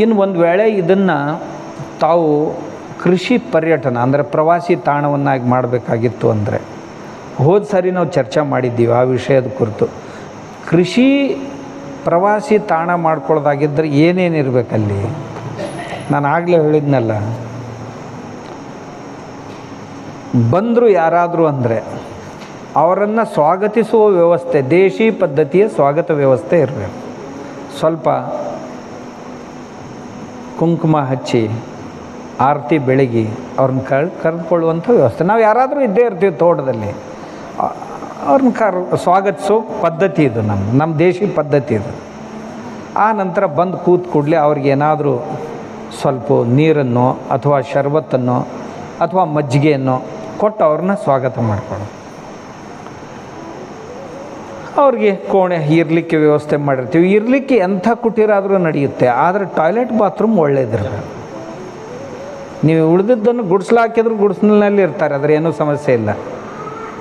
ಇನ್ನು ಒಂದು ವೇಳೆ ಇದನ್ನು ತಾವು ಕೃಷಿ ಪರ್ಯಟನ, ಅಂದರೆ ಪ್ರವಾಸಿ ತಾಣವನ್ನಾಗಿ ಮಾಡಬೇಕಾಗಿತ್ತು ಅಂದರೆ, ಹೋದ ಸಾರಿ ನಾವು ಚರ್ಚೆ ಮಾಡಿದ್ದೀವಿ ಆ ವಿಷಯದ ಕುರಿತು. ಕೃಷಿ ಪ್ರವಾಸಿ ತಾಣ ಮಾಡ್ಕೊಳ್ಳೋದಾಗಿದ್ದರೆ ಏನೇನು ಇರಬೇಕಲ್ಲಿ ನಾನು ಆಗಲೇ ಹೇಳಿದ್ನಲ್ಲ, ಬಂದರು ಯಾರಾದರೂ ಅಂದರೆ ಅವರನ್ನು ಸ್ವಾಗತಿಸುವ ವ್ಯವಸ್ಥೆ, ದೇಶಿ ಪದ್ಧತಿಯ ಸ್ವಾಗತ ವ್ಯವಸ್ಥೆ ಇರಬೇಕು. ಸ್ವಲ್ಪ ಕುಂಕುಮ ಹಚ್ಚಿ, ಆರತಿ ಬೆಳಗಿ, ಅವ್ರನ್ನ ಕರ್ ಕರೆದುಕೊಳ್ಳುವಂಥ ವ್ಯವಸ್ಥೆ. ನಾವು ಯಾರಾದರೂ ಇದ್ದೇ ಇರ್ತೀವಿ ತೋಟದಲ್ಲಿ. ಅವ್ರನ್ನ ಕರ್, ಸ್ವಾಗತಿಸೋ ಪದ್ಧತಿ ಇದು ನಮ್ಮ ನಮ್ಮ ದೇಶಿ ಪದ್ಧತಿ ಇದು. ಆ ನಂತರ ಬಂದು ಕೂತ್ ಕೂಡಲೇ ಅವ್ರಿಗೆ ಏನಾದರೂ ಸ್ವಲ್ಪ ನೀರನ್ನು ಅಥವಾ ಶರ್ಬತ್ತನ್ನು ಅಥವಾ ಮಜ್ಜಿಗೆಯನ್ನು ಕೊಟ್ಟು ಅವ್ರನ್ನ ಸ್ವಾಗತ ಮಾಡ್ಕೊಳ್ಳೋದು. ಅವ್ರಿಗೆ ಕೋಣೆ ಇರಲಿಕ್ಕೆ ವ್ಯವಸ್ಥೆ ಮಾಡಿರ್ತೀವಿ. ಇರಲಿಕ್ಕೆ ಎಂಥ ಕುಟೀರಾದರೂ ನಡೆಯುತ್ತೆ. ಆದರೆ ಟಾಯ್ಲೆಟ್ ಬಾತ್ರೂಮ್ ಒಳ್ಳೇದಿರಬೇಕು ನೀವು ಉಳಿದಿದ್ದನ್ನು ಗುಡಿಸ್ಲಾಕಿದ್ರು ಗುಡಿಸ್ಲಿನಲ್ಲಿ ಇರ್ತಾರೆ. ಅದ್ರ ಏನೂ ಸಮಸ್ಯೆ ಇಲ್ಲ.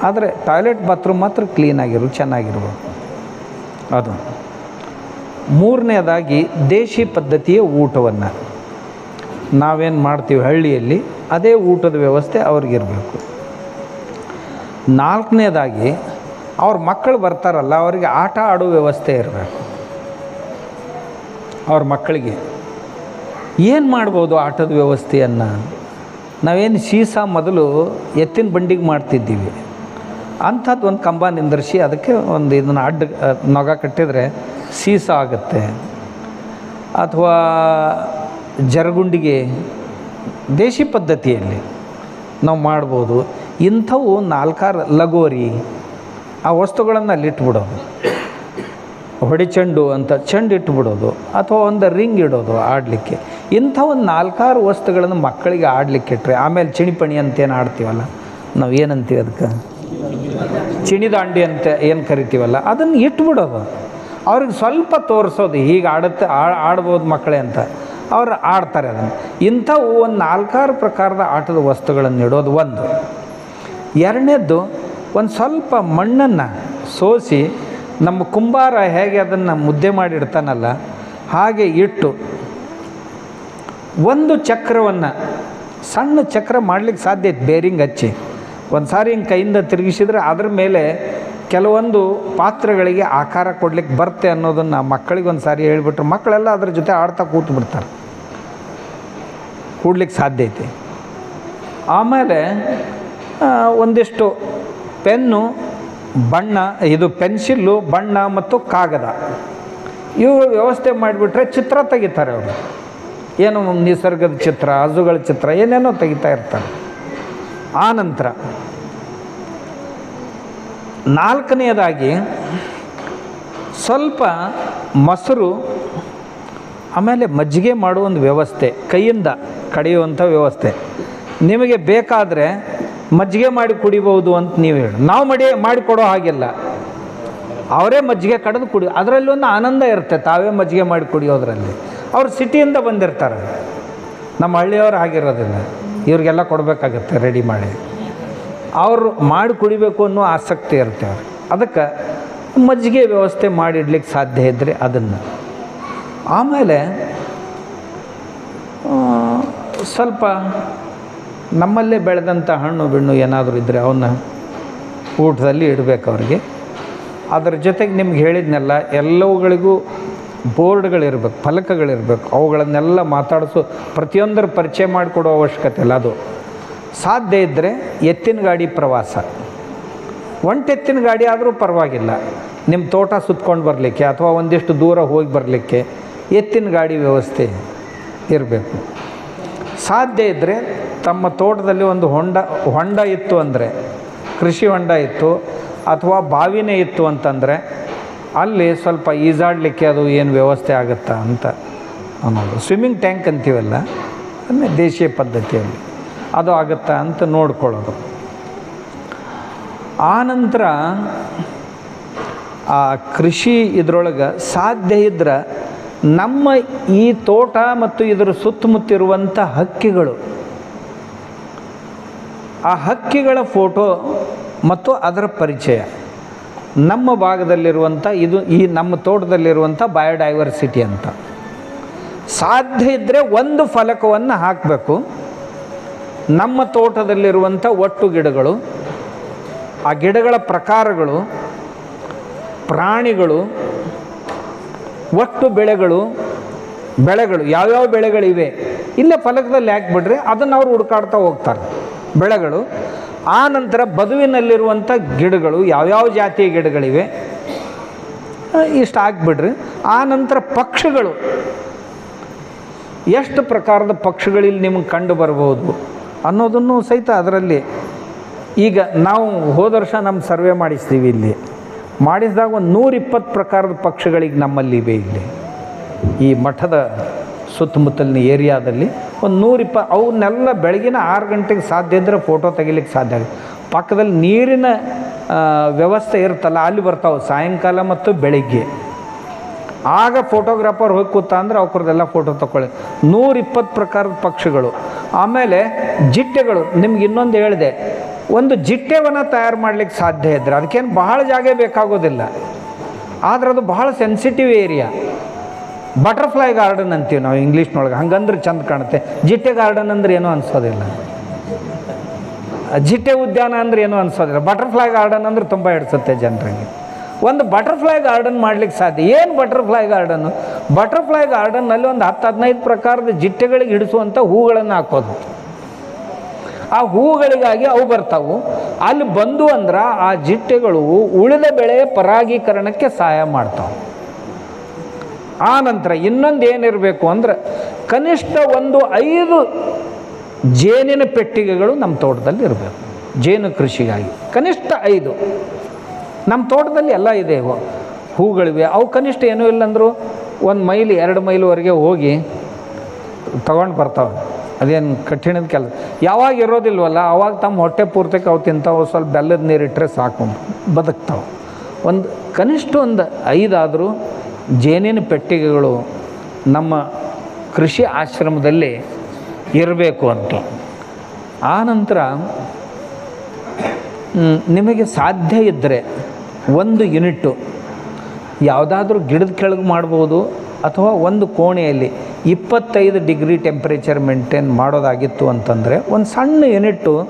ಆದರೆ ಟಾಯ್ಲೆಟ್ ಬಾತ್ರೂಮ್ ಮಾತ್ರ ಕ್ಲೀನಾಗಿರು ಚೆನ್ನಾಗಿರ್ಬೋದು ಅದು. ಮೂರನೇದಾಗಿ ದೇಶಿ ಪದ್ಧತಿಯ ಊಟವನ್ನು. ನಾವೇನು ಮಾಡ್ತೀವಿ ಹಳ್ಳಿಯಲ್ಲಿ, ಅದೇ ಊಟದ ವ್ಯವಸ್ಥೆ ಅವ್ರಿಗಿರಬೇಕು. ನಾಲ್ಕನೇದಾಗಿ ಅವ್ರ ಮಕ್ಕಳು ಬರ್ತಾರಲ್ಲ, ಅವರಿಗೆ ಆಟ ಆಡುವ ವ್ಯವಸ್ಥೆ ಇರಬೇಕು. ಅವ್ರ ಮಕ್ಕಳಿಗೆ. ಏನು ಮಾಡ್ಬೋದು ಆಟದ ವ್ಯವಸ್ಥೆಯನ್ನು? ನಾವೇನು ಸೀಸ ಮೊದಲು ಎತ್ತಿನ ಬಂಡಿಗೆ ಮಾಡ್ತಿದ್ದೀವಿ. ಅಂಥದ್ದು ಒಂದು ಕಂಬ ನಿಂದ್ರಿಸಿ ಅದಕ್ಕೆ ಒಂದು ಇದನ್ನು ಅಡ್ಡ ನೊಗ ಕಟ್ಟಿದರೆ ಸೀಸ ಆಗುತ್ತೆ. ಅಥವಾ ಜರಗುಂಡಿಗೆ, ದೇಶಿ ಪದ್ಧತಿಯಲ್ಲಿ ನಾವು ಮಾಡ್ಬೋದು. ಇಂಥವು ನಾಲ್ಕಾರು ಲಗೋರಿ ಆ ವಸ್ತುಗಳನ್ನು ಅಲ್ಲಿ ಇಟ್ಬಿಡೋದು. ಹೊಡಿ ಚೆಂಡು ಅಂತ ಚೆಂಡು ಇಟ್ಬಿಡೋದು ಅಥವಾ ಒಂದು ರಿಂಗ್ ಇಡೋದು ಆಡಲಿಕ್ಕೆ. ಇಂಥ ಒಂದು ನಾಲ್ಕಾರು ವಸ್ತುಗಳನ್ನು ಮಕ್ಕಳಿಗೆ ಆಡಲಿಕ್ಕೆ ಇಟ್ಟರೆ ಆಮೇಲೆ ಚಿಣಿಪಣಿ ಅಂತ ಏನು ಆಡ್ತೀವಲ್ಲ? ನಾವು ಏನಂತೀವಿ ಅದಕ್ಕೆ? ಚಿಣಿದಾಂಡಿ ಅಂತ ಏನು ಕರಿತೀವಲ್ಲ? ಅದನ್ನು ಇಟ್ಬಿಡೋದು. ಅವ್ರಿಗೆ ಸ್ವಲ್ಪ ತೋರಿಸೋದು, ಹೀಗೆ ಆಡುತ್ತೆ ಆಡ್ಬೋದು ಮಕ್ಕಳೇ ಅಂತ. ಅವ್ರು ಆಡ್ತಾರೆ ಅದನ್ನು. ಇಂಥವು ಒಂದು ನಾಲ್ಕಾರು ಪ್ರಕಾರದ ಆಟದ ವಸ್ತುಗಳನ್ನು ಇಡೋದು ಒಂದು. ಎರಡನೇದ್ದು ಒಂದು ಸ್ವಲ್ಪ ಮಣ್ಣನ್ನು ಸೋಸಿ ನಮ್ಮ ಕುಂಬಾರ ಹೇಗೆ ಅದನ್ನು ಮುದ್ದೆ ಮಾಡಿಡ್ತಾನಲ್ಲ, ಹಾಗೆ ಇಟ್ಟು ಒಂದು ಚಕ್ರವನ್ನು ಸಣ್ಣ ಚಕ್ರ ಮಾಡಲಿಕ್ಕೆ ಸಾಧ್ಯ ಐತೆ ಬೇರಿಂಗ್ ಹಚ್ಚಿ. ಒಂದು ಸಾರಿ ಹಿಂಗೆ ಕೈಯಿಂದ ತಿರುಗಿಸಿದ್ರೆ ಅದ್ರ ಮೇಲೆ ಕೆಲವೊಂದು ಪಾತ್ರೆಗಳಿಗೆ ಆಕಾರ ಕೊಡ್ಲಿಕ್ಕೆ ಬರುತ್ತೆ ಅನ್ನೋದನ್ನು ಮಕ್ಕಳಿಗೆ ಒಂದು ಸಾರಿ ಹೇಳಿಬಿಟ್ರೆ ಮಕ್ಕಳೆಲ್ಲ ಅದ್ರ ಜೊತೆ ಆಡ್ತಾ ಕೂತು ಬಿಡ್ತಾರೆ. ಕೂಡ್ಲಿಕ್ಕೆ ಸಾಧ್ಯ ಐತಿ. ಆಮೇಲೆ ಒಂದಿಷ್ಟು ಪೆನ್ನು, ಬಣ್ಣ, ಇದು ಪೆನ್ಸಿಲ್ಲು, ಬಣ್ಣ ಮತ್ತು ಕಾಗದ. ಇವು ವ್ಯವಸ್ಥೆ ಮಾಡಿಬಿಟ್ರೆ ಚಿತ್ರ ತೆಗಿತಾರೆ ಅವರು. ಏನು ನಿಸರ್ಗದ ಚಿತ್ರ, ಹಸುಗಳ ಚಿತ್ರ, ಏನೇನೋ ತೆಗಿತಾ ಇರ್ತಾರೆ. ಆ ನಂತರ ನಾಲ್ಕನೆಯದಾಗಿ ಸ್ವಲ್ಪ ಮೊಸರು, ಆಮೇಲೆ ಮಜ್ಜಿಗೆ ಮಾಡುವ ಒಂದು ವ್ಯವಸ್ಥೆ, ಕೈಯಿಂದ ಕಡಿಯುವಂಥ ವ್ಯವಸ್ಥೆ. ನಿಮಗೆ ಬೇಕಾದರೆ ಮಜ್ಜಿಗೆ ಮಾಡಿ ಕುಡಿಬಹುದು ಅಂತ ನೀವು ಹೇಳಿ. ನಾವು ಮಡಿ ಮಾಡಿಕೊಡೋ ಹಾಗಿಲ್ಲ. ಅವರೇ ಮಜ್ಜಿಗೆ ಕಡಿದು ಕುಡಿ, ಅದರಲ್ಲಿ ಒಂದು ಆನಂದ ಇರುತ್ತೆ ತಾವೇ ಮಜ್ಜಿಗೆ ಮಾಡಿ ಕುಡಿಯೋದ್ರಲ್ಲಿ. ಅವ್ರು ಸಿಟಿಯಿಂದ ಬಂದಿರ್ತಾರೆ. ನಮ್ಮ ಹಳ್ಳಿಯವ್ರು ಆಗಿರೋದಿಲ್ಲ ಇವ್ರಿಗೆಲ್ಲ ಕೊಡಬೇಕಾಗತ್ತೆ ರೆಡಿ ಮಾಡಿ. ಅವರು ಮಾಡಿ ಕುಡಿಬೇಕು ಅನ್ನೋ ಆಸಕ್ತಿ ಇರುತ್ತೆ ಅವ್ರು ಅದಕ್ಕೆ ಮಜ್ಜಿಗೆ ವ್ಯವಸ್ಥೆ ಮಾಡಿಡ್ಲಿಕ್ಕೆ ಸಾಧ್ಯ ಇದ್ದರೆ ಅದನ್ನು. ಆಮೇಲೆ ಸ್ವಲ್ಪ ನಮ್ಮಲ್ಲೇ ಬೆಳೆದಂಥ ಹಣ್ಣು ಬಿಣ್ಣು ಏನಾದರೂ ಇದ್ದರೆ ಅವನ್ನ ಊಟದಲ್ಲಿ ಇಡಬೇಕು ಅವ್ರಿಗೆ. ಅದರ ಜೊತೆಗೆ ನಿಮ್ಗೆ ಹೇಳಿದ್ನೆಲ್ಲ, ಎಲ್ಲವುಗಳಿಗೂ ಬೋರ್ಡ್ಗಳಿರ್ಬೇಕು, ಫಲಕಗಳಿರಬೇಕು, ಅವುಗಳನ್ನೆಲ್ಲ ಮಾತಾಡಿಸೋ, ಪ್ರತಿಯೊಂದರ ಪರಿಚಯ ಮಾಡಿಕೊಡೋ ಅವಶ್ಯಕತೆ ಇಲ್ಲ. ಅದು ಸಾಧ್ಯ ಇದ್ದರೆ ಎತ್ತಿನ ಗಾಡಿ ಪ್ರವಾಸ. ಒಂಟೆತ್ತಿನ ಗಾಡಿ ಆದರೂ ಪರವಾಗಿಲ್ಲ. ನಿಮ್ಮ ತೋಟ ಸುತ್ಕೊಂಡು ಬರಲಿಕ್ಕೆ ಅಥವಾ ಒಂದಿಷ್ಟು ದೂರ ಹೋಗಿ ಬರಲಿಕ್ಕೆ ಎತ್ತಿನ ಗಾಡಿ ವ್ಯವಸ್ಥೆ ಇರಬೇಕು. ಸಾಧ್ಯ ಇದ್ದರೆ ತಮ್ಮ ತೋಟದಲ್ಲಿ ಒಂದು ಹೊಂಡ ಹೊಂಡ ಇತ್ತು ಅಂದರೆ, ಕೃಷಿ ಹೊಂಡ ಇತ್ತು, ಅಥವಾ ಬಾವಿನೇ ಇತ್ತು ಅಂತಂದರೆ, ಅಲ್ಲಿ ಸ್ವಲ್ಪ ಈಜಾಡಲಿಕ್ಕೆ ಅದು ಏನು ವ್ಯವಸ್ಥೆ ಆಗುತ್ತಾ ಅಂತ ಅನ್ನೋದು. ಸ್ವಿಮ್ಮಿಂಗ್ ಟ್ಯಾಂಕ್ ಅಂತೀವಲ್ಲ, ಅದನ್ನೇ ದೇಶೀಯ ಪದ್ಧತಿಯಲ್ಲಿ. ಅದು ಆಗುತ್ತಾ ಅಂತ ನೋಡ್ಕೊಳ್ಳೋದು. ಆನಂತರ ಆ ಕೃಷಿ ಇದ್ರೊಳಗೆ ಸಾಧ್ಯ ಇದ್ರೆ ನಮ್ಮ ಈ ತೋಟ ಮತ್ತು ಇದರ ಸುತ್ತಮುತ್ತಿರುವಂಥ ಹಕ್ಕಿಗಳು. ಆ ಹಕ್ಕಿಗಳ ಫೋಟೋ ಮತ್ತು ಅದರ ಪರಿಚಯ. ನಮ್ಮ ಭಾಗದಲ್ಲಿರುವಂಥ, ಇದು ಈ ನಮ್ಮ ತೋಟದಲ್ಲಿರುವಂಥ ಬಯೋಡೈವರ್ಸಿಟಿ ಅಂತ. ಸಾಧ್ಯ ಇದ್ದರೆ ಒಂದು ಫಲಕವನ್ನು ಹಾಕಬೇಕು. ನಮ್ಮ ತೋಟದಲ್ಲಿರುವಂಥ ಒಟ್ಟು ಗಿಡಗಳು, ಆ ಗಿಡಗಳ ಪ್ರಕಾರಗಳು, ಪ್ರಾಣಿಗಳು ಒಟ್ಟು ಬೆಳೆಗಳು ಬೆಳೆಗಳು, ಯಾವ್ಯಾವ ಬೆಳೆಗಳಿವೆ? ಇಲ್ಲೇ ಫಲಕದಲ್ಲಿ ಹಾಕ್ಬಿಟ್ರೆ ಅದನ್ನು ಅವ್ರು ಹುಡುಕಾಡ್ತಾ ಹೋಗ್ತಾರೆ. ಬೆಳೆಗಳು, ಆ ನಂತರ ಬದುವಿನಲ್ಲಿರುವಂಥ ಗಿಡಗಳು, ಯಾವ್ಯಾವ ಜಾತಿಯ ಗಿಡಗಳಿವೆ ಇಷ್ಟು ಹಾಕ್ಬಿಡ್ರಿ ಆ ನಂತರ ಪಕ್ಷಿಗಳು. ಎಷ್ಟು ಪ್ರಕಾರದ ಪಕ್ಷಿಗಳಿಲ್ಲಿ ನಿಮಗೆ ಕಂಡು ಬರ್ಬೋದು ಅನ್ನೋದನ್ನು ಸಹಿತ ಅದರಲ್ಲಿ ಈಗ ನಾವು ಹೋದ ವರ್ಷ ನಮ್ಮ ಸರ್ವೆ ಮಾಡಿಸ್ತೀವಿ ಇಲ್ಲಿ. ಮಾಡಿಸಿದಾಗ ಒಂದು ನೂರಿಪ್ಪತ್ತು ಪ್ರಕಾರದ ಪಕ್ಷಿಗಳಿಗೆ ನಮ್ಮಲ್ಲಿ ಇಲ್ಲಿ. ಈ ಮಠದ ಸುತ್ತಮುತ್ತಲಿನ ಏರಿಯಾದಲ್ಲಿ ಒಂದು ನೂರಿಪ್ಪ, ಅವನ್ನೆಲ್ಲ ಬೆಳಗಿನ ಆರು ಗಂಟೆಗೆ ಸಾಧ್ಯ ಇದ್ದರೆ ಫೋಟೋ ತೆಗಿಲಿಕ್ಕೆ ಸಾಧ್ಯ ಆಗುತ್ತೆ. ಪಕ್ಕದಲ್ಲಿ ನೀರಿನ ವ್ಯವಸ್ಥೆ ಇರುತ್ತಲ್ಲ, ಅಲ್ಲಿ ಬರ್ತಾವೆ. ಸಾಯಂಕಾಲ ಮತ್ತು ಬೆಳಿಗ್ಗೆ. ಆಗ ಫೋಟೋಗ್ರಾಫರ್ ಹೋಗಿ ಕೂತ ಅಂದ್ರೆ ಅವ್ರದ್ದೆಲ್ಲ ಫೋಟೋ ತಗೊಳ್ಳಿ ನೂರಿಪ್ಪತ್ತು ಪ್ರಕಾರದ ಪಕ್ಷಿಗಳು. ಆಮೇಲೆ ಜಿಟ್ಟೆಗಳು, ನಿಮ್ಗೆ ಇನ್ನೊಂದು ಹೇಳಿದೆ. ಒಂದು ಜಿಟ್ಟೆವನ್ನು ತಯಾರು ಮಾಡ್ಲಿಕ್ಕೆ ಸಾಧ್ಯ ಇದ್ದರೆ ಅದಕ್ಕೇನು ಬಹಳ ಜಾಗ ಬೇಕಾಗೋದಿಲ್ಲ. ಆದ್ರೆ ಅದು ಬಹಳ ಸೆನ್ಸಿಟಿವ್ ಏರಿಯಾ ಬಟರ್ಫ್ಲೈ ಗಾರ್ಡನ್ ಅಂತೀವಿ ನಾವು ಇಂಗ್ಲೀಷ್ನೊಳಗೆ ಹಂಗಂದ್ರೆ ಚಂದ ಕಾಣುತ್ತೆ. ಜಿಟ್ಟೆ ಗಾರ್ಡನ್ ಅಂದ್ರೆ ಏನೂ ಅನ್ಸೋದಿಲ್ಲ. ಜಿಟ್ಟೆ ಉದ್ಯಾನ ಅಂದ್ರೆ ಏನೂ ಅನ್ಸೋದಿಲ್ಲ. ಬಟರ್ಫ್ಲೈ ಗಾರ್ಡನ್ ಅಂದ್ರೆ ತುಂಬ ಹಿಡಿಸುತ್ತೆ ಜನರಿಗೆ. ಒಂದು ಬಟರ್ಫ್ಲೈ ಗಾರ್ಡನ್ ಮಾಡ್ಲಿಕ್ಕೆ ಸಾಧ್ಯ. ಏನು ಬಟರ್ಫ್ಲೈ ಗಾರ್ಡನ್ನು ಬಟರ್ಫ್ಲೈ ಗಾರ್ಡನ್ನಲ್ಲಿ ಒಂದು ಹತ್ತು ಹದಿನೈದು ಪ್ರಕಾರದ ಜಿಟ್ಟೆಗಳಿಗೆ ಹಿಡಿಸುವಂಥ ಹೂಗಳನ್ನು ಹಾಕೋದು. ಆ ಹೂಗಳಿಗಾಗಿ ಅವು ಬರ್ತಾವು. ಅಲ್ಲಿ ಬಂದು ಅಂದ್ರೆ ಆ ಜಿಟ್ಟೆಗಳು ಉಳಿದ ಬೆಳೆ ಪರಾಗೀಕರಣಕ್ಕೆ ಸಹಾಯ ಮಾಡ್ತಾವೆ. ಆ ನಂತರ ಇನ್ನೊಂದು ಏನಿರಬೇಕು ಅಂದ್ರೆ ಕನಿಷ್ಠ ಒಂದು ಐದು ಜೇನಿನ ಪೆಟ್ಟಿಗೆಗಳು ನಮ್ಮ ತೋಟದಲ್ಲಿ ಇರಬೇಕು. ಜೇನು ಕೃಷಿಗಾಗಿ ಕನಿಷ್ಠ ಐದು. ನಮ್ಮ ತೋಟದಲ್ಲಿ ಎಲ್ಲ ಇದೆ ಇವು ಹೂಗಳಿವೆ. ಅವು ಕನಿಷ್ಠ ಏನೂ ಇಲ್ಲಂದರೂ ಒಂದು ಮೈಲಿ, ಎರಡು ಮೈಲ್ವರೆಗೆ ಹೋಗಿ ತಗೊಂಡು ಬರ್ತಾವೆ. ಅದೇನು ಕಠಿಣದ ಕೆಲಸ. ಯಾವಾಗ ಇರೋದಿಲ್ವಲ್ಲ, ಅವಾಗ ತಮ್ಮ ಹೊಟ್ಟೆ ಪೂರ್ತಿ ಅವು ತಿಂತಾವೆ, ಸ್ವಲ್ಪ ಬೆಲ್ಲದ ನೀರಿಟ್ಟರೆ ಸಾಕು, ಬದುಕ್ತಾವೆ. ಒಂದು ಕನಿಷ್ಠ ಒಂದು ಐದಾದರೂ ಜೇನಿನ ಪೆಟ್ಟಿಗೆಗಳು ನಮ್ಮ ಕೃಷಿ ಆಶ್ರಮದಲ್ಲಿ ಇರಬೇಕು ಅಂತ. ಆ ನಂತರ ನಿಮಗೆ ಸಾಧ್ಯ ಇದ್ದರೆ ಒಂದು ಯೂನಿಟ್ಟು ಯಾವುದಾದ್ರೂ ಗಿಡದ ಕೆಳಗೆ ಮಾಡ್ಬೋದು, ಅಥವಾ ಒಂದು ಕೋಣೆಯಲ್ಲಿ ಇಪ್ಪತ್ತೈದು ಡಿಗ್ರಿ ಟೆಂಪ್ರೇಚರ್ ಮೇಂಟೈನ್ ಮಾಡೋದಾಗಿತ್ತು ಅಂತಂದರೆ ಒಂದು ಸಣ್ಣ ಯೂನಿಟ್ಟು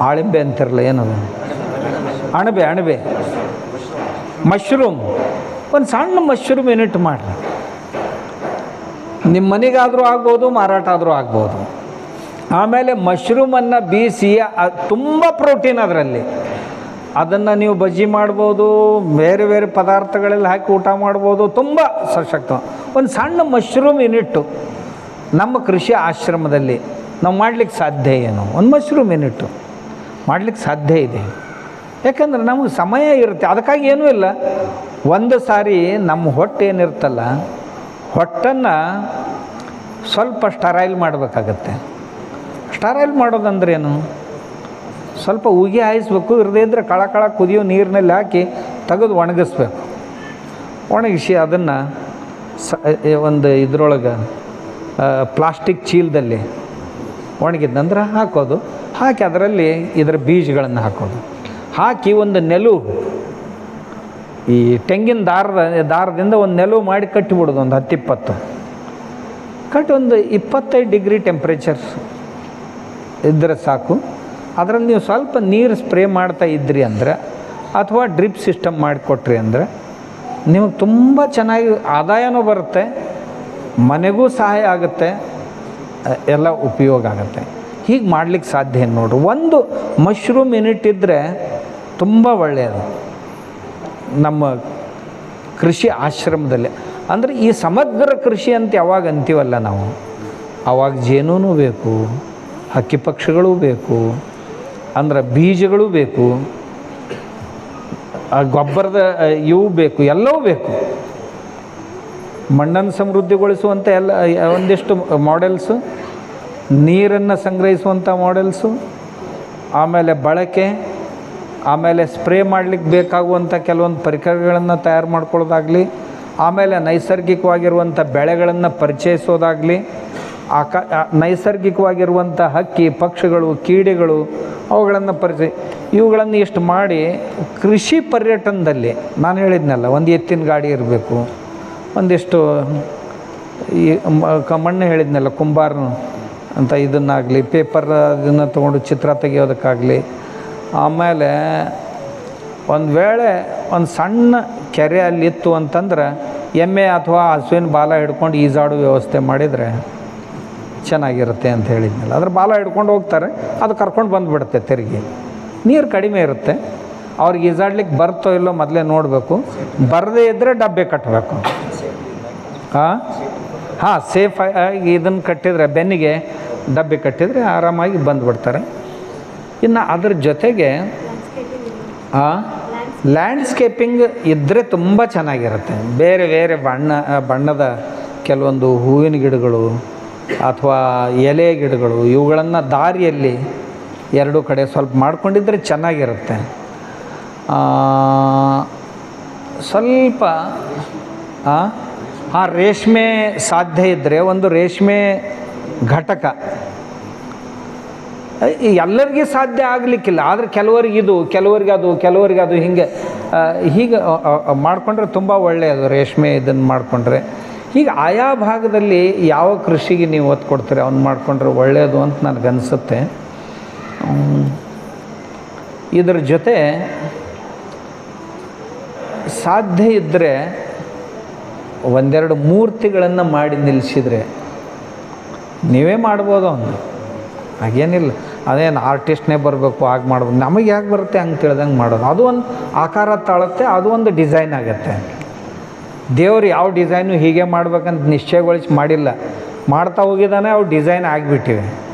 ಆಳಿಂಬೆ ಅಂತಿರಲ್ಲ ಏನದು? ಅಣಬೆ ಅಣಬೆ. ಮಶ್ರೂಮ್. ಒಂದು ಸಣ್ಣ ಮಶ್ರೂಮ್ ಯೂನಿಟ್ ಮಾಡಿರಿ. ನಿಮ್ಮ ಮನೆಗಾದರೂ ಆಗ್ಬೋದು ಮಾರಾಟ ಆದರೂ ಆಗ್ಬೋದು. ಆಮೇಲೆ ಮಶ್ರೂಮನ್ನು ಬೀಸಿ ತುಂಬ ಪ್ರೋಟೀನ್ ಅದರಲ್ಲಿ. ಅದನ್ನು ನೀವು ಬಜ್ಜಿ ಮಾಡ್ಬೋದು, ಬೇರೆ ಬೇರೆ ಪದಾರ್ಥಗಳಲ್ಲಿ ಹಾಕಿ ಊಟ ಮಾಡ್ಬೋದು, ತುಂಬ ಸಶಕ್ತ. ಒಂದು ಸಣ್ಣ ಮಶ್ರೂಮ್ ಯೂನಿಟ್ಟು ನಮ್ಮ ಕೃಷಿ ಆಶ್ರಮದಲ್ಲಿ ನಾವು ಮಾಡ್ಲಿಕ್ಕೆ ಸಾಧ್ಯ ಏನು? ಒಂದು ಮಶ್ರೂಮ್ ಯೂನಿಟ್ಟು ಮಾಡ್ಲಿಕ್ಕೆ ಸಾಧ್ಯ ಇದೆ. ಯಾಕಂದ್ರೆ ನಮಗೆ ಸಮಯ ಇರುತ್ತೆ, ಅದಕ್ಕಾಗಿ ಏನೂ ಇಲ್ಲ. ಒಂದು ಸಾರಿ ನಮ್ಮ ಹೊಟ್ಟೆ ಏನಿರುತ್ತಲ್ಲ ಹೊಟ್ಟನ್ನು ಸ್ವಲ್ಪ ಸ್ಟರೈಲ್ ಮಾಡಬೇಕಾಗತ್ತೆ. ಸ್ಟರೈಲ್ ಮಾಡೋದಂದ್ರೆ ಏನು ಸ್ವಲ್ಪ ಉಗಿ ಹಾಯಿಸ್ಬೇಕು, ಇರದೇ ಇದ್ದರೆ ಕಳ ಕಳ ಕುದಿಯೋ ನೀರಿನಲ್ಲಿ ಹಾಕಿ ತೆಗೆದು ಒಣಗಿಸ್ಬೇಕು. ಒಣಗಿಸಿ ಅದನ್ನು ಸ ಒಂದು ಇದ್ರೊಳಗೆ ಪ್ಲಾಸ್ಟಿಕ್ ಚೀಲದಲ್ಲಿ ಒಣಗಿದ್ನಂದ್ರೆ ಹಾಕೋದು. ಹಾಕಿ ಅದರಲ್ಲಿ ಇದರ ಬೀಜಗಳನ್ನು ಹಾಕೋದು. ಹಾಕಿ ಒಂದು ನೆಲು, ಈ ತೆಂಗಿನ ದಾರದ, ದಾರದಿಂದ ಒಂದು ನೆಲವು ಮಾಡಿ ಕಟ್ಟಿಬಿಡೋದು, ಒಂದು ಹತ್ತಿಪ್ಪತ್ತು. ಕಟ್ಟಿ ಒಂದು ಇಪ್ಪತ್ತೈದು ಡಿಗ್ರಿ ಟೆಂಪ್ರೇಚರ್ ಇದ್ದರೆ ಸಾಕು. ಅದರಲ್ಲಿ ನೀವು ಸ್ವಲ್ಪ ನೀರು ಸ್ಪ್ರೇ ಮಾಡ್ತಾ ಇದ್ರಿ ಅಂದರೆ, ಅಥವಾ ಡ್ರಿಪ್ ಸಿಸ್ಟಮ್ ಮಾಡಿಕೊಟ್ರಿ ಅಂದರೆ, ನಿಮಗೆ ತುಂಬ ಚೆನ್ನಾಗಿ ಆದಾಯನೂ ಬರುತ್ತೆ, ಮನೆಗೂ ಸಹಾಯ ಆಗುತ್ತೆ ಎಲ್ಲ ಉಪಯೋಗ ಆಗುತ್ತೆ. ಹೀಗೆ ಮಾಡ್ಲಿಕ್ಕೆ ಸಾಧ್ಯ ಏನು ನೋಡ್ರಿ, ಒಂದು ಮಶ್ರೂಮ್ ಯೂನಿಟ್ ಇದ್ದರೆ ತುಂಬ ಒಳ್ಳೆಯದು ನಮ್ಮ ಕೃಷಿ ಆಶ್ರಮದಲ್ಲಿ. ಅಂದರೆ ಈ ಸಮಗ್ರ ಕೃಷಿ ಅಂತ ಯಾವಾಗ ಅಂತೀವಲ್ಲ ನಾವು? ಆವಾಗ ಜೇನೂ ಬೇಕು ಹಕ್ಕಿ ಪಕ್ಷಿಗಳೂ ಬೇಕು ಅಂದ್ರೆ ಬೀಜಗಳು ಬೇಕು, ಆ ಗೊಬ್ಬರದ ಇವು ಬೇಕು, ಎಲ್ಲವೂ ಬೇಕು. ಮಣ್ಣನ್ನು ಸಮೃದ್ಧಿಗೊಳಿಸುವಂಥ ಎಲ್ಲ ಒಂದಿಷ್ಟು ಮಾಡೆಲ್ಸು ನೀರನ್ನು ಸಂಗ್ರಹಿಸುವಂಥ ಮಾಡೆಲ್ಸು ಆಮೇಲೆ ಬಳಕೆ, ಆಮೇಲೆ ಸ್ಪ್ರೇ ಮಾಡಲಿಕ್ಕೆ ಬೇಕಾಗುವಂಥ ಕೆಲವೊಂದು ಪರಿಕರಗಳನ್ನು ತಯಾರು ಮಾಡ್ಕೊಳ್ಳೋದಾಗಲಿ, ಆಮೇಲೆ ನೈಸರ್ಗಿಕವಾಗಿರುವಂಥ ಬೆಳೆಗಳನ್ನು ಪರಿಚಯಿಸೋದಾಗಲಿ, ಆಕ ನೈಸರ್ಗಿಕವಾಗಿರುವಂಥ ಹಕ್ಕಿ, ಪಕ್ಷಿಗಳು, ಕೀಡೆಗಳು ಅವುಗಳನ್ನು ಪರಿಚಯ ಇವುಗಳನ್ನು ಇಷ್ಟು ಮಾಡಿ ಕೃಷಿ ಪರ್ಯಟನದಲ್ಲಿ ನಾನು ಹೇಳಿದ್ನಲ್ಲ, ಒಂದು ಎತ್ತಿನ ಗಾಡಿ ಇರಬೇಕು, ಒಂದಿಷ್ಟು ಈ ಮಣ್ಣು ಹೇಳಿದ್ನಲ್ಲ ಕುಂಬಾರ ಅಂತ ಇದನ್ನಾಗಲಿ ಪೇಪರ್ ಅದನ್ನು ತೊಗೊಂಡು ಚಿತ್ರ ತೆಗೆಯೋದಕ್ಕಾಗಲಿ, ಆಮೇಲೆ ಒಂದು ವೇಳೆ ಒಂದು ಸಣ್ಣ ಕೆರೆ ಅಲ್ಲಿತ್ತು ಅಂತಂದ್ರೆ ಎಮ್ಮೆ ಅಥವಾ ಹಸುವಿನ ಬಾಲ ಹಿಡ್ಕೊಂಡು ಈಜಾಡೋ ವ್ಯವಸ್ಥೆ ಮಾಡಿದರೆ ಚೆನ್ನಾಗಿರುತ್ತೆ ಅಂತ ಹೇಳಿದ್ನಲ್ಲ, ಅದ್ರ ಬಾಲ ಹಿಡ್ಕೊಂಡು ಹೋಗ್ತಾರೆ, ಅದು ಕರ್ಕೊಂಡು ಬಂದುಬಿಡುತ್ತೆ ತಿರುಗಿ. ನೀರು ಕಡಿಮೆ ಇರುತ್ತೆ, ಅವ್ರಿಗೆ ಈಜಾಡ್ಲಿಕ್ಕೆ ಬರ್ತೋ ಇಲ್ಲೋ ಮೊದಲೇ ನೋಡಬೇಕು, ಬರದೇ ಇದ್ದರೆ ಡಬ್ಬೆ ಕಟ್ಟಬೇಕು ಹಾಂ ಹಾಂ ಸೇಫ್ ಆಗಿ ಇದನ್ನು ಕಟ್ಟಿದರೆ, ಬೆನ್ನಿಗೆ ಡಬ್ಬೆ ಕಟ್ಟಿದರೆ ಆರಾಮಾಗಿ ಬಂದುಬಿಡ್ತಾರೆ. ಇನ್ನು ಅದ್ರ ಜೊತೆಗೆ ಹಾಂ ಲ್ಯಾಂಡ್ಸ್ಕೇಪಿಂಗ್ ಇದ್ದರೆ ತುಂಬ ಚೆನ್ನಾಗಿರುತ್ತೆ. ಬೇರೆ ಬೇರೆ ಬಣ್ಣ, ಬಣ್ಣದ ಕೆಲವೊಂದು ಹೂವಿನ ಗಿಡಗಳು ಅಥವಾ ಎಲೆ ಗಿಡಗಳು, ಇವುಗಳನ್ನು ದಾರಿಯಲ್ಲಿ ಎರಡೂ ಕಡೆ ಸ್ವಲ್ಪ ಮಾಡ್ಕೊಂಡಿದ್ರೆ ಚೆನ್ನಾಗಿರುತ್ತೆ. ಸ್ವಲ್ಪ, ಆ ರೇಷ್ಮೆ ಸಾಧ್ಯ ಇದ್ದರೆ ಒಂದು ರೇಷ್ಮೆ ಘಟಕ. ಎಲ್ಲರಿಗೆ ಸಾಧ್ಯ ಆಗಲಿಕ್ಕಿಲ್ಲ, ಆದರೆ ಕೆಲವರಿಗೆ ಇದು, ಕೆಲವರಿಗೆ ಅದು ಕೆಲವರಿಗೆ ಅದು ಹಿಂಗೆ ಹೀಗೆ ಮಾಡಿಕೊಂಡ್ರೆ ತುಂಬ ಒಳ್ಳೆಯದು ರೇಷ್ಮೆ ಇದನ್ನು ಮಾಡಿಕೊಂಡ್ರೆ. ಹೀಗೆ ಆಯಾ ಭಾಗದಲ್ಲಿ ಯಾವ ಕೃಷಿಗೆ ನೀವು ಒತ್ತು ಕೊಡ್ತೀರಿ? ಅವ್ನು ಮಾಡಿಕೊಂಡ್ರೆ ಒಳ್ಳೆಯದು ಅಂತ ನನಗನ್ಸುತ್ತೆ ಇದರ ಜೊತೆ ಸಾಧ್ಯ ಇದ್ದರೆ ಒಂದೆರಡು ಮೂರ್ತಿಗಳನ್ನು ಮಾಡಿ ನಿಲ್ಲಿಸಿದರೆ ನೀವೇ ಮಾಡ್ಬೋದು ಅವನು. ಹಾಗೇನಿಲ್ಲ. ಅದೇನು ಆರ್ಟಿಸ್ಟ್ನೇ ಬರಬೇಕು, ಹಾಗೆ ಮಾಡ್ಬೋದು. ನಮಗೆ ಯಾಕೆ ಬರುತ್ತೆ ಹಂಗೆ ತಿಳ್ದಂಗೆ ಮಾಡೋದು? ಅದು ಒಂದು ಆಕಾರ ತಾಳುತ್ತೆ, ಅದು ಒಂದು ಡಿಸೈನ್ ಆಗುತ್ತೆ. ದೇವ್ರು ಯಾವ ಡಿಸೈನು ಹೀಗೆ ಮಾಡ್ಬೇಕಂತ ನಿಶ್ಚಯಗೊಳಿಸಿ ಮಾಡಿಲ್ಲ. ಮಾಡ್ತಾ ಹೋಗಿದ್ದಾನೆ ಅವು ಡಿಸೈನ್ ಆಗಿಬಿಟ್ಟಿವೆ.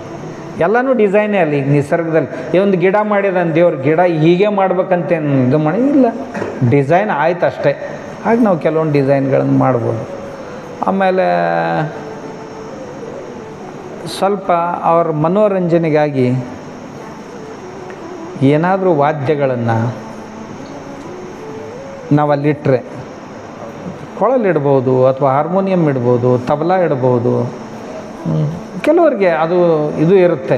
ಎಲ್ಲನೂ ಡಿಸೈನೇ ಅಲ್ಲಿ, ಈಗ ನಿಸರ್ಗದಲ್ಲಿ. ಈ ಒಂದು ಗಿಡ ಮಾಡಿದಾನೆ ದೇವ್ರ, ಗಿಡ ಹೀಗೆ ಮಾಡ್ಬೇಕಂತೇನು ಇದು ಮಾಡಿ, ಇಲ್ಲ. ಡಿಸೈನ್ ಆಯ್ತು ಅಷ್ಟೇ. ಹಾಗೆ ನಾವು ಕೆಲವೊಂದು ಡಿಸೈನ್ಗಳನ್ನು ಮಾಡ್ಬೋದು. ಆಮೇಲೆ ಸ್ವಲ್ಪ ಅವ್ರ ಮನೋರಂಜನೆಗಾಗಿ ಏನಾದರೂ ವಾದ್ಯಗಳನ್ನು ನಾವಲ್ಲಿಟ್ಟರೆ ಕೊಳಲಿಡ್ಬೋದು ಅಥವಾ ಹಾರ್ಮೋನಿಯಂ ಇಡ್ಬೋದು ತಬಲಾ ಇಡ್ಬೋದು. ಕೆಲವರಿಗೆ ಅದು ಇದು ಇರುತ್ತೆ.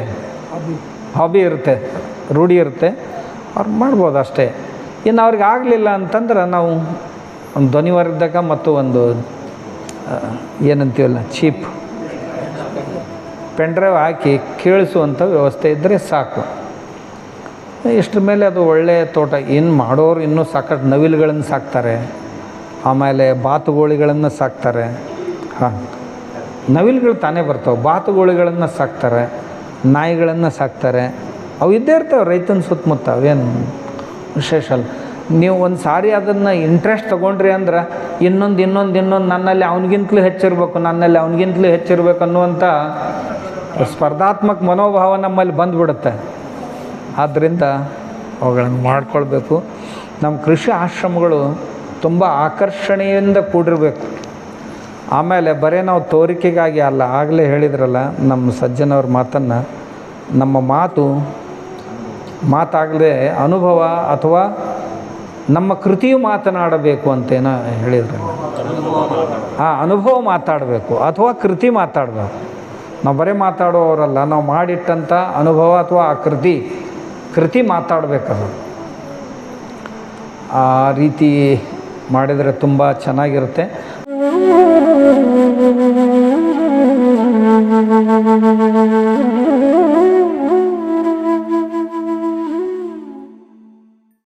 ಹಾಬಿ ಇರುತ್ತೆ. ರೂಢಿ ಇರುತ್ತೆ. ಅವ್ರು ಮಾಡ್ಬೋದು ಅಷ್ಟೇ. ಇನ್ನು ಅವ್ರಿಗೆ ಆಗಲಿಲ್ಲ ಅಂತಂದ್ರೆ ನಾವು ಒಂದು ಧ್ವನಿವರ್ಧಕ ಮತ್ತು ಒಂದು ಏನಂತೀವಲ್ಲ ಚೀಪ್. ಪೆನ್ಡ್ರೈವ್ ಹಾಕಿ ಕೇಳಿಸುವಂಥ ವ್ಯವಸ್ಥೆ ಇದ್ದರೆ ಸಾಕು. ಇಷ್ಟ್ರ ಮೇಲೆ ಅದು ಒಳ್ಳೆಯ ತೋಟ. ಏನು ಮಾಡೋರು ಇನ್ನೂ ಸಾಕಷ್ಟು ನವಿಲುಗಳನ್ನು ಸಾಕ್ತಾರೆ. ಆಮೇಲೆ ಬಾತುಗೋಳಿಗಳನ್ನು ಸಾಕ್ತಾರೆ. ಹಾಂ. ನವಿಲುಗಳು ತಾನೇ ಬರ್ತಾವೆ. ಬಾತುಗೋಳಿಗಳನ್ನು ಸಾಕ್ತಾರೆ. ನಾಯಿಗಳನ್ನು ಸಾಕ್ತಾರೆ. ಅವು ಇದ್ದೇ ಇರ್ತವೆ ರೈತನ ಸುತ್ತಮುತ್ತ. ಅವೇನು ವಿಶೇಷ ಅಲ್ಲ. ನೀವು ಒಂದು ಸಾರಿ ಅದನ್ನು ಇಂಟ್ರೆಸ್ಟ್ ತೊಗೊಂಡ್ರಿ ಅಂದ್ರೆ ಇನ್ನೊಂದು ಇನ್ನೊಂದು ಇನ್ನೊಂದು ನನ್ನಲ್ಲಿ ಅವನಿಗಿಂತಲೂ ಹೆಚ್ಚಿರಬೇಕು, ನನ್ನಲ್ಲಿ ಅವನಿಗಿಂತಲೂ ಹೆಚ್ಚಿರಬೇಕು ಅನ್ನುವಂಥ ಸ್ಪರ್ಧಾತ್ಮಕ ಮನೋಭಾವ ನಮ್ಮಲ್ಲಿ ಬಂದುಬಿಡುತ್ತೆ. ಆದ್ದರಿಂದ ಅವುಗಳನ್ನು ಮಾಡ್ಕೊಳ್ಬೇಕು. ನಮ್ಮ ಕೃಷಿ ಆಶ್ರಮಗಳು ತುಂಬ ಆಕರ್ಷಣೆಯಿಂದ ಕೂಡಿರಬೇಕು. ಆಮೇಲೆ ಬರೀ ನಾವು ತೋರಿಕೆಗಾಗಿ ಅಲ್ಲ, ಆಗಲೇ ಹೇಳಿದ್ರಲ್ಲ ನಮ್ಮ ಸಜ್ಜನವ್ರ ಮಾತನ್ನು, ನಮ್ಮ ಮಾತು ಮಾತಾಗದೆ ಅನುಭವ ಅಥವಾ ನಮ್ಮ ಕೃತಿಯು ಮಾತನಾಡಬೇಕು ಅಂತೇನೋ ಹೇಳಿದ್ರಲ್ಲ. ಆ ಅನುಭವ ಮಾತಾಡಬೇಕು ಅಥವಾ ಕೃತಿ ಮಾತಾಡಬೇಕು. ನಾವು ಬರೀ ಮಾತಾಡುವವರಲ್ಲ ನಾವು ಮಾಡಿಟ್ಟಂಥ ಅನುಭವ ಅಥವಾ ಆ ಕೃತಿ ಕೃತಿ ಮಾತಾಡಬೇಕದು. ಆ ರೀತಿ ಮಾಡಿದರೆ ತುಂಬ ಚೆನ್ನಾಗಿರುತ್ತೆ.